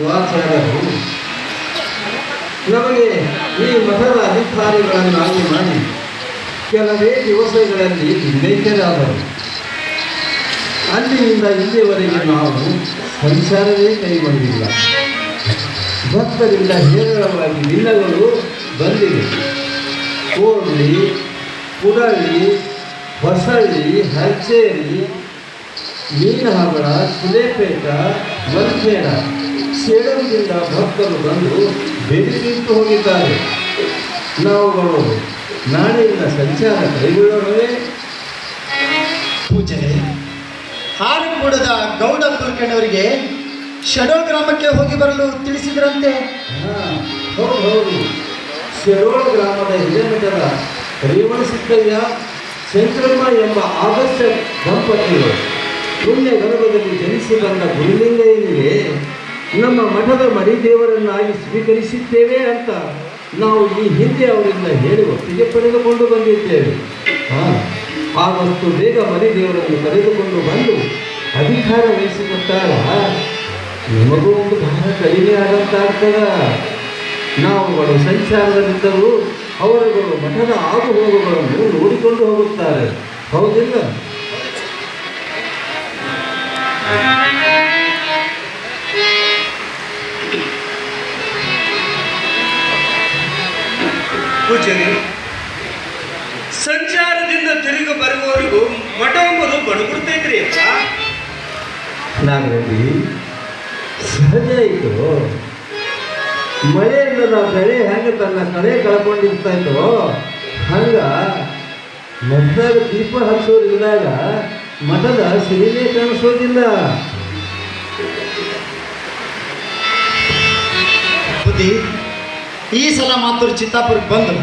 ಶಿವಾಚಾರ್ಯರು ನಮಗೆ ಈ ಮಠದ ಅಧಿಕಾರಿಗಳನ್ನಾಗಿ ಮಾಡಿ ಕೆಲವೇ ದಿವಸಗಳಲ್ಲಿ ನೇತರಾದರು ಅಲ್ಲಿಯಿಂದ ಇಲ್ಲಿಯವರೆಗೆ ನಾವು ಸಂಚಾರವೇ ಕೈಗೊಂಡಿಲ್ಲ. ಭಕ್ತರಿಂದ ಹೇರಳವಾಗಿ ದಿನಗಳು ಬಂದಿವೆ. ಕೋಡ್ಲಿ ಕುಡಳ್ಳಿ ಹೊಸಳ್ಳಿ ಹಚ್ಚೇರಿ ಮೀನಹಗಳ ಸುಲೇಪೇಟ ಮಲ್ಪೇಡ ಸೇಡಂದಿಂದ ಭಕ್ತರು ಬಂದು ಬೆರಿಸಿಟ್ಟು ಹೋಗಿದ್ದಾರೆ. ನಾವುಗಳು ನಾಳೆಯಿಂದ ಸಂಚಾರ ಕೈಗೊಳ್ಳೋಣವೇ? ಹಾಲು ಕೂಡದ ಗೌಡ ಕುಲಕರ್ಣಿಯವರಿಗೆ ಶಡೋ ಗ್ರಾಮಕ್ಕೆ ಹೋಗಿ ಬರಲು ತಿಳಿಸಿದ್ರಂತೆ. ಹೌದು ಹೌದು. ಶಡೋಳ ಗ್ರಾಮದ ಹಿರೇಮಠದ ರೇವಣ ಸಿದ್ದಯ್ಯ ಶಂಕರಮ್ಮ ಎಂಬ ಆದರ್ಶ ದಂಪತಿಗಳು. ಪುಣ್ಯ ಗರ್ಭದಲ್ಲಿ ಜನಿಸಿ ಬಂದ ಗುರುಲಿಂಗಯ್ಯನಿಗೆ, ನಮ್ಮ ಮಠದ ಮರಿದೇವರನ್ನಾಗಿ ಸ್ವೀಕರಿಸಿದ್ದೇವೆ ಅಂತ ನಾವು ಈ ಹಿಂದೆ ಅವರಿಂದ ಹೇಳಿ ಒಪ್ಪಿಗೆ ಪಡೆದುಕೊಂಡು ಬಂದಿದ್ದೇವೆ. ಹಾಂ ವಸ್ತು ಬೇಗ ಮರಿದೇವರನ್ನು ಕರೆದುಕೊಂಡು ಬಂದು ಅಧಿಕಾರ ವಹಿಸಿಕೊಟ್ಟಾಗ ನಿಮಗೂ ಒಂದು ಬಹಳ ಕಡಿಮೆ ಆದಂತಾಗ್ತದ ನಾವುಗಳು ಸಂಚಾರದಲ್ಲಿದ್ದರೂ ಅವರುಗಳು ಮಠದ ಆಗು ಹೋಗುಗಳನ್ನು ನೋಡಿಕೊಂಡು ಹೋಗುತ್ತಾರೆ. ಹೌದಿಲ್ಲ? ಪೂಜನೆ ಸಂಚಾರದಿಂದ ತಿರುಗಿ ಬರುವವರೆಗೂ ಮಠ ಎಂಬುದು ಬಣಗುಡ್ತೈತ್ರಿ ಅಪ್ಪ. ನಾಗರೆಡ್ಡಿ ಸಹಜ ಇತ್ತು. ಮಳೆ ಇಲ್ಲದ ಬೆಳೆ ಹೆಂಗೆ ತನ್ನ ಕಳೆ ಕಳ್ಕೊಂಡಿರ್ತಾ ಇತ್ತು ಹಂಗ ಮಠದಾಗ ದೀಪ ಹಚ್ಚೋರು ಇದ್ದಾಗ ಮಠದ ಸಿರಿನೇ ಕಾಣಿಸೋದಿಲ್ಲ. ಬುದ್ಧಿ ಈ ಸಲ ಮಾತ್ರ ಚಿತ್ತಾಪುರಕ್ಕೆ ಬಂದು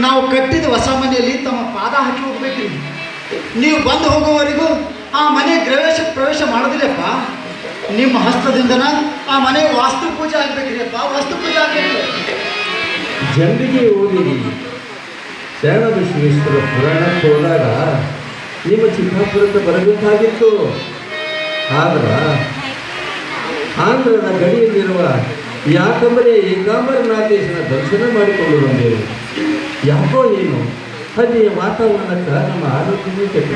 ನಾವು ಕಟ್ಟಿದ ಹೊಸ ಮನೆಯಲ್ಲಿ ತಮ್ಮ ಪಾದ ಹಾಕಿ ಹೋಗ್ಬೇಕ್ರಿ ನೀವು ಬಂದು ಹೋಗುವವರೆಗೂ ಆ ಮನೆ ಪ್ರವೇಶ ಪ್ರವೇಶ ಮಾಡೋದಿಲ್ಲಪ್ಪ. ನಿಮ್ಮ ಹಸ್ತದಿಂದನ ಆ ಮನೆ ವಾಸ್ತು ಪೂಜೆ ಆಗ್ಬೇಕ್ರಿ ಅಪ್ಪ, ವಾಸ್ತು ಪೂಜೆ ಆಗ್ಬೇಕ್ರಿ ಜಂಬಿಗೆ ಓದಿರಿ ವಿಶ್ವೇಶ್ವರ ಪುರಾಣ ಹೋದಾಗ ನಿಮ್ಮ ಚಿತ್ತಾಪುರಕ್ಕೆ ಬರಬೇಕಾಗಿತ್ತು. ಆದ್ರ ಆಂಧ್ರದ ಗಡಿಯಲ್ಲಿರುವ ಯಾಕಂಬರೆ ಏಕಾಂಬರನಾಥೇಶನ ದರ್ಶನ ಮಾಡಿಕೊಂಡು ಬಂದೆವು ಯಾಕೋ ಏನು? ಅಲ್ಲಿಯ ವಾತಾವರಣಕ್ಕೆ ನಮ್ಮ ಆರೋಗ್ಯವೂ ಕೆಟ್ಟ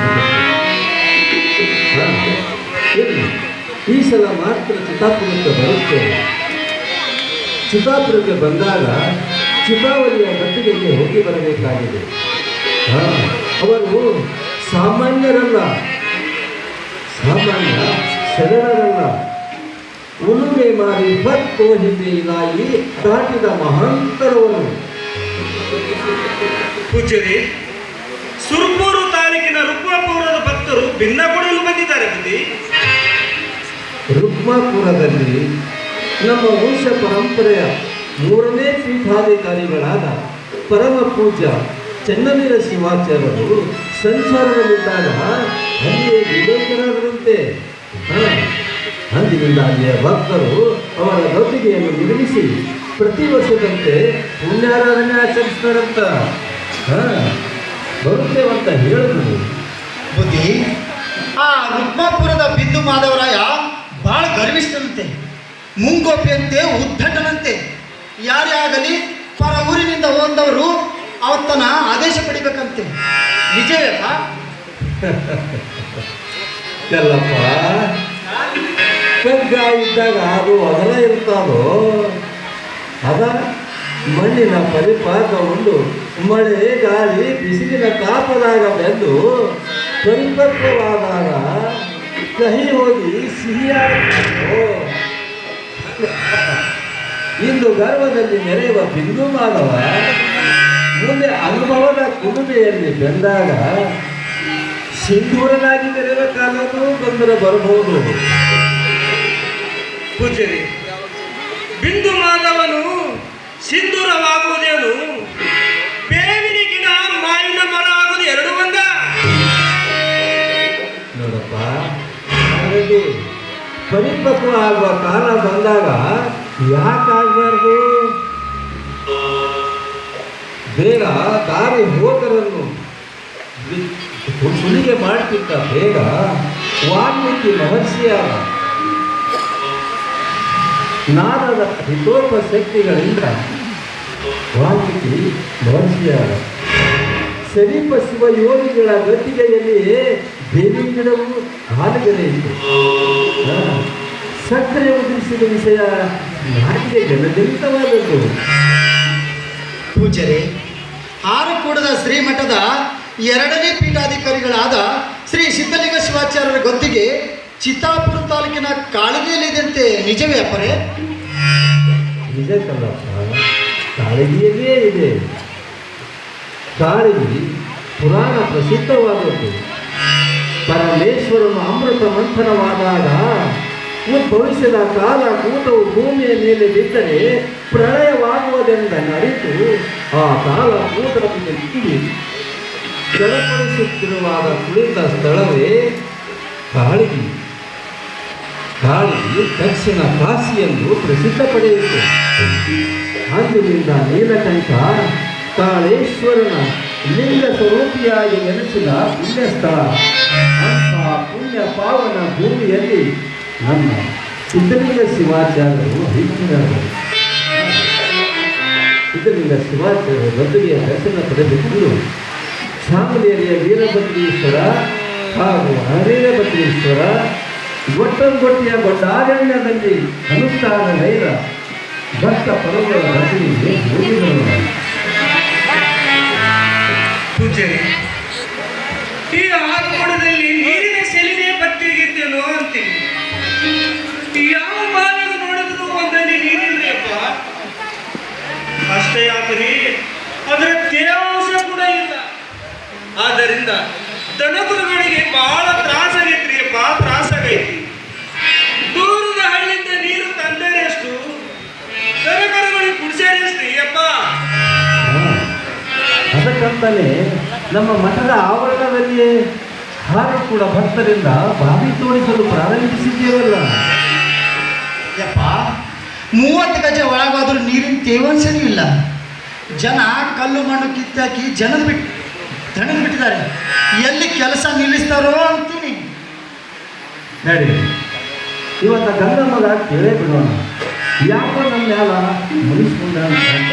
ಈ ಸಲ ಮಾತ್ರ ಚಿತಾಪುರಕ್ಕೆ ಬರುತ್ತೇವೆ ಚಿತಾಪುರಕ್ಕೆ ಬಂದಾಗ ಚಿತಾವಳಿಯ ಮಟ್ಟಿಗೆ ಹೋಗಿ ಬರಬೇಕಾಗಿದೆ. ಅವರು ಸಾಮಾನ್ಯರಲ್ಲ. ಸಾಮಾನ್ಯ ಶರಣರಲ್ಲ ಉಳುಮೆ ಮಾಡಿ ಭಕ್ತೋ ಹಿಂದೆ ಇಲಾಯಿ ದಾಟಿದ ಮಹಾಂತರವನ್ನು. ಪೂಜ್ಯರಿ ಸುರ್ಪೂರು ತಾಲೂಕಿನ ರುಕ್ಮಾಪುರದ ಭಕ್ತರು ಭಿನ್ನ ಕೊಡಲು ಬಂದಿದ್ದಾರೆ ಬುದ್ಧಿ. ರುಕ್ಮಾಪುರದಲ್ಲಿ ನಮ್ಮ ವಂಶ ಪರಂಪರೆಯ ಮೂರನೇ ಪೀಠಾಧಿಕಾರಿಗಳಾದ ಪರಮ ಪೂಜ ಚೆನ್ನವೀರ ಶಿವಾಚಾರ್ಯರು ಸಂಚಾರದಲ್ಲಿದ್ದಾಗ ಅಲ್ಲಿಯೇ ವಿವೇಕರಾದರಂತೆ. ಹಾ, ಅಂದಿನಿಂದ ಭಕ್ತರು ಅವರ ಗೌತಿಗೆಯನ್ನು ನಿರ್ಮಿಸಿ ಪ್ರತಿ ವರ್ಷದಂತೆ ಪುಣ್ಯಾರಾಧನೆ ಆಚರಿಸ್ತಾರಂತ ಬರುತ್ತೇವಂತ ಹೇಳಿದ್ರು ಬುದ್ಧಿ ಆ ರುಕ್ಮಾಪುರದ ಬಿಂದು ಮಾಧವರಾಯ ಬಹಳ ಗರ್ವಿಷ್ಠನಂತೆ ಮುಂಗೋಪಿಯಂತೆ ಉದ್ಧಟನಂತೆ. ಯಾರೇ ಆಗಲಿ ಪರ ಊರಿನಿಂದ ಹೋದವರು ಅವತ್ತನ ಆದೇಶ ಪಡಿಬೇಕಂತೆ. ನಿಜವೇಪ್ಪ ಎಲ್ಲಪ್ಪ ಕಗ್ಗ ಇದ್ದಾಗ ಅದು ಅಗಲ ಇರ್ತಾವೋ? ಅದ ಮಣ್ಣಿನ ಪರಿಪಾಕ ಉಂಡು ಮಳೆ, ಗಾಳಿ, ಬಿಸಿಲಿನ ತಾಪದಾಗ ಬೆಂದು ಪರಿಪಕ್ವವಾದಾಗ ಕಹಿ ಹೋಗಿ ಸಿಹಿಯಾಗುತ್ತೋ ಇಂದು ಗರ್ವದಲ್ಲಿ ನೆರೆಯುವ ಬಿಂದು ಮಾನವ ಮುಂದೆ ಅನುಭವದ ಕುಡುಮೆಯಲ್ಲಿ ಬೆಂದಾಗ ಸಿಂಧೂರನಾಗಿ ನೆರೆಯುವ ಕಾಲವೂ ಬಂದರೆ ಬರಬಹುದು. ಪೂಜ್ಯರಿ. ಬಿಂದು ಮಾನವನು ಸಿಂಧೂರವಾಗುವುದೇನು? ಬೇವಿನ ಗಿಡ, ಮಾವಿನ ಮರ ಆಗುವುದು ಎರಡು ಒಂದ? ನೋಡಪ್ಪ ಪರಿಪಕ್ವ ಆಗುವ ಕಾಲ ಬಂದಾಗ ಯಾಕಾಗಬಾರ್ದು ಬೇಗ ದಾರಿ ಹೋದರನ್ನು ಸುಲಿಗೆ ಮಾಡ್ತಿದ್ದ ಬೇಗ ವಾಲ್ಮೀಕಿ ಮಹರ್ಷಿಯಾದ ನಾದದ ಹಿತೋಪ ಶಕ್ತಿಗಳಿಂದ ವಾಲ್ಮೀಕಿ ಭವಿಷ್ಯ ಶರೀಪ ಶಿವ ಯೋಗಿಗಳ ಗತಿಗೆಯಲ್ಲಿ ದೇವಿ ಗಿಡವು ಹಾಲುಗೆರೆ ಇತ್ತು ಸಕ್ಕರೆ ಉದುರಿಸಿದ ವಿಷಯ ನಾಟಿಗೆ ಜನಜನಿತವಾದದ್ದು ಪೂಜರೆ ಆರಕೂಡದ ಶ್ರೀಮಠದ ಎರಡನೇ ಪೀಠಾಧಿಕಾರಿಗಳಾದ ಶ್ರೀ ಸಿದ್ಧಲಿಂಗ ಶಿವಾಚಾರ್ಯರ ಗೊತ್ತಿಗೆ ಚಿತ್ತಾಪುರ ತಾಲೂಕಿನ ಕಾಳಗಿಯಲ್ಲಿದೆಯಂತೆ ನಿಜವೇ ಅಪ್ಪರೇ ನಿಜ ಕಲ್ಲಪ್ಪ ಕಾಳಗಿಯಲ್ಲೇ ಇದೆ. ಕಾಳಗಿ ಪುರಾಣ ಪ್ರಸಿದ್ಧವಾದದ್ದು. ಪರಮೇಶ್ವರನು ಅಮೃತ ಮಂಥನವಾದಾಗ ಉದ್ಭವಿಸಿದ ಕಾಲ ಕೂಟವು ಭೂಮಿಯ ಮೇಲೆ ಬಿದ್ದರೆ ಪ್ರಳಯವಾಗುವುದೆಂದ ನರಿತು ಆ ಕಾಲ ಕೂಟದ ಮೇಲೆ ಕೆಳಪಡಿಸುತ್ತಿರುವಾಗ ಕುಳಿತ ಸ್ಥಳವೇ ಕಾಳಗಿ. ಕಾಳಿಗೆ ದಕ್ಷಿಣ ಕಾಶಿ ಎಂದು ಪ್ರಸಿದ್ಧ ಪಡೆಯಿತು. ಅಂದಿನಿಂದ ನೀಲಕಂಠ ಕಾಳೇಶ್ವರನ ಲಿಂಗ ಸ್ವರೂಪಿಯಾಗಿ ನೆಲೆಸಿದ ಪುಣ್ಯ ಸ್ಥಳ ಅಂತಹ ಪುಣ್ಯ ಪಾವನ ಭೂಮಿಯಲ್ಲಿ ನಮ್ಮ ಸಿದ್ಧಲಿಂಗ ಶಿವಾಚಾರ್ಯರು ಹೆಚ್ಚಿನರು ಸಿದ್ಧಲಿಂಗ ಶಿವಾಚಾರ್ಯರು ಗದ್ದುಗೆಯ ದರ್ಶನ ಪಡೆದುಕೊಂಡು ಶಾಮಲೇರಿಯ ವೀರಭದ್ರೇಶ್ವರ ಹಾಗೂ ಹರೇರಭದ್ರೇಶ್ವರ ಗೊಟ್ಟಂಗೊಟ್ಟಿಯ ಗೊಡ್ಡಾರಣ್ಯದಲ್ಲಿ ಅನುಷ್ಠಾನ ನೈರ, ಭಕ್ತ ಪರ್ವಗಳ ರಚನೆಗೆ ಪೂಜೆ ಈ ಆರ್ಕೋಣದಲ್ಲಿ ನೀರಿನ ಸೆಲಿಗೆ ಬತ್ತಿಗಿದ್ದೇನೋ ಅಂತೀನಿ. ಯಾವ ಮಾನವ ನೋಡಿದ್ರು ಒಂದಲ್ಲಿ ನೀರಿಲ್ರಿಯಪ್ಪ ಅಷ್ಟೇ ಆತರಿ ಅದರ ತೇವಾಂಶ ಕೂಡ ಇಲ್ಲ. ಆದ್ದರಿಂದ ದನಗುರುಗಳಿಗೆ ಬಹಳ ತ್ರಾಸಾಗೈತ್ರಿಯಪ್ಪ ತ್ರಾಸಾಗೈತಿ ಅದಕ್ಕಂತಾನೆ ನಮ್ಮ ಮಠದ ಆವರಣದಲ್ಲಿಯೇ ಹಾಗೆ ಕೂಡ ಭಕ್ತರಿಂದ ಬಾವಿ ತೋಡಿಸಲು ಪ್ರಾರಂಭಿಸಿದ್ದೇವಲ್ಲ. ಯಪ್ಪ ಮೂವತ್ತು ಗಜ ಒಳಗಾದರೂ ನೀರಿನ ತೇವಾಂಶನೂ ಇಲ್ಲ. ಜನ ಕಲ್ಲು ಮಣ್ಣು ಕಿತ್ತಾಕಿ ಜನ ಬಿಟ್ಟು ದಣದ ಬಿಟ್ಟಿದ್ದಾರೆ. ಎಲ್ಲಿ ಕೆಲಸ ನಿಲ್ಲಿಸ್ತಾರೋ ಅಂತೀನಿ. ನಡಿ. ಇವತ್ತ ಗಂಗಮ್ಮಗ ಕೇಳೇ ಬಿಡೋಣ. ಯಾಕೋ ನಮ್ಮ ಮ್ಯಾಲ ಮುಗಿಸ್ಕೊಂಡ ಅಂತ